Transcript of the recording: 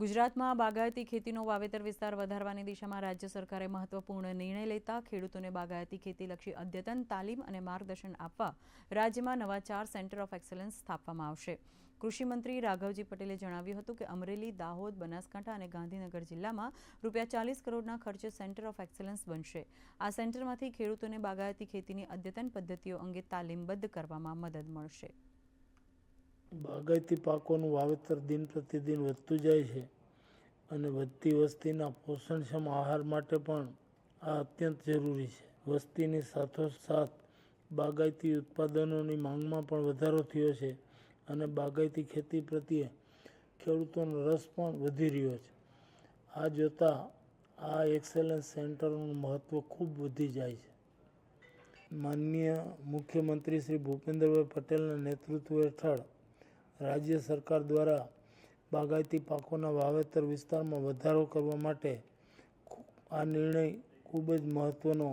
ગુજરાતમાં બાગાયતી ખેતીનો વાવેતર વિસ્તાર વધારવાની દિશામાં રાજ્ય સરકારે મહત્વપૂર્ણ નિર્ણય લેતા ખેડૂતોને બાગાયતી ખેતીલક્ષી અદ્યતન તાલીમ અને માર્ગદર્શન આપવા રાજ્યમાં નવા ચાર સેન્ટર ઓફ એક્સલન્સ સ્થાપવામાં આવશે. કૃષિમંત્રી રાઘવજી પટેલે જણાવ્યું હતું કે અમરેલી, દાહોદ, બનાસકાંઠા અને ગાંધીનગર જિલ્લામાં રૂપિયા ચાલીસ કરોડના ખર્ચે સેન્ટર ઓફ એક્સલન્સ બનશે. આ સેન્ટરમાંથી ખેડૂતોને બાગાયતી ખેતીની અદ્યતન પદ્ધતિઓ અંગે તાલીમબદ્ધ કરવામાં મદદ મળશે. બાગાયતી પાકોનું વાવેતર દિન પ્રતિદિન વધતું જાય છે અને વધતી વસ્તીના પોષણક્ષમ આહાર માટે પણ આ અત્યંત જરૂરી છે. વસ્તીની સાથોસાથ બાગાયતી ઉત્પાદનોની માંગમાં પણ વધારો થયો છે અને બાગાયતી ખેતી પ્રત્યે ખેડૂતોનો રસ પણ વધી રહ્યો છે. આ જોતાં આ એક્સેલન્સ સેન્ટરનું મહત્ત્વ ખૂબ વધી જાય છે. માનનીય મુખ્યમંત્રી શ્રી ભૂપેન્દ્રભાઈ પટેલના નેતૃત્વ હેઠળ રાજ્ય સરકાર દ્વારા બાગાયતી પાકોના વાવેતર વિસ્તારમાં વધારો કરવા માટે આ નિર્ણય ખૂબ જ મહત્ત્વનો